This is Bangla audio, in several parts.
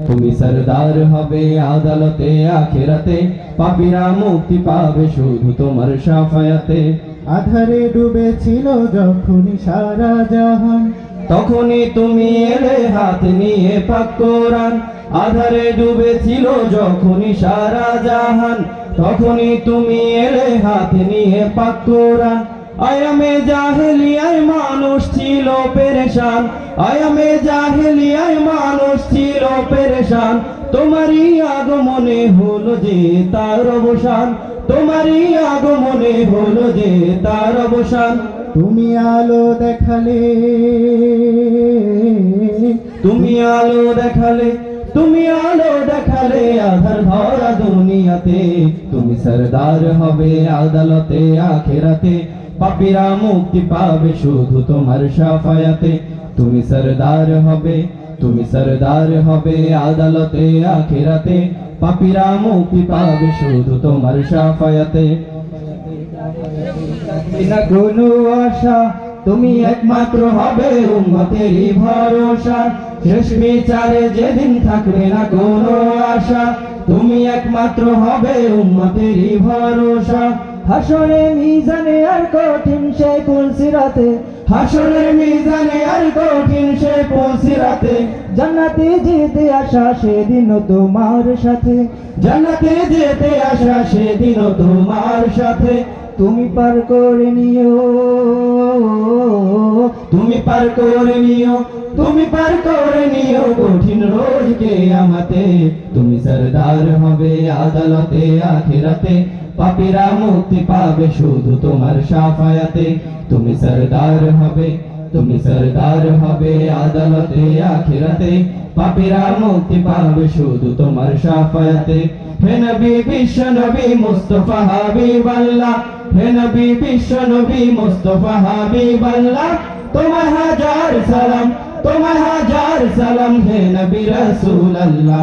তুমি সরদার হবে আদালতে আখেরাতে। পাপীরা মুক্তি পাবে শুধু তোমার সাফায়াতে। আধারে ডুবেছিল যখন সারা জাহান। তখনই তুমি এলে হাত নিয়ে পাক কোরআন। আধারে ডুবেছিল যখনই সারা জাহান। তখনই তুমি এলে হাত নিয়ে পাক কোরআন। আয়ামে জাহেলিয়ায় মানুষ ছিল পেরেশান। আয়ামে জাহেলিয়ায় পেরেশান। তোমারই আগমনে হলো যে তার অবসান। তোমারই আগমনে হলো যে তার অবসান। তুমি আলো দেখালে। তুমি আলো দেখালে। তুমি আলো দেখালে আধার ভরা দুনিয়াতে। তুমি সরদার হবে আদালতে আখেরাতে। পাপীরা মুক্তি পাবে শুধু তোমার সাফায়াতে। তুমি সরদার হবে তুমি সরদার হবে আদালতে, আখেরাতে। পাপীরা মুক্তি পাবে শুধু তোমার সাফায়াতে না কোনো আশা তুমি একমাত্র হবে উম্মতেরই ভরসা। শেষ বিচারে যেদিন থাকবে না কোনো আশা, তুমি একমাত্র হবে উম্মতেরই ভরসা। হাসরে মিজানে আর কঠিন সে পুলসিরাতে হাসরের মিজানে আর কঠিন সে পৌঁছিরাতে, জান্নাতে যেতে আসা সেদিন তোমার সাথে। জান্নাতে যেতে আসা সেদিন তোমার সাথে। তুমি পার করে নিও, তুমি পার করে নিও, তুমি পার করে নিও কঠিন রোজকে আমাতে। তুমি সরদার হবে আদালতে, আখিরাতে পাপীরা মুক্তি পাবে শুধু তোমার সাফায়াতে। তুমি সরদার হবে, তুমি সরদার হবে আদালতে, আখিরাতে। পাপীরা মুক্তি পাবে শুধু তোমার সাফায়াতে। হে নবী, বিশ্ব নবী, মুস্তফা হাবিব আল্লাহ হে নবী, বিশ্ব নবী, মুস্তফা হাবিব আল্লাহ তোমার হাজার সালাম, তোমার হাজার সালাম, হে নবী রাসূল আল্লাহ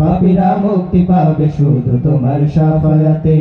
পাপীরা মুক্তি পাবে শুধু তোমার সাফায়াতে।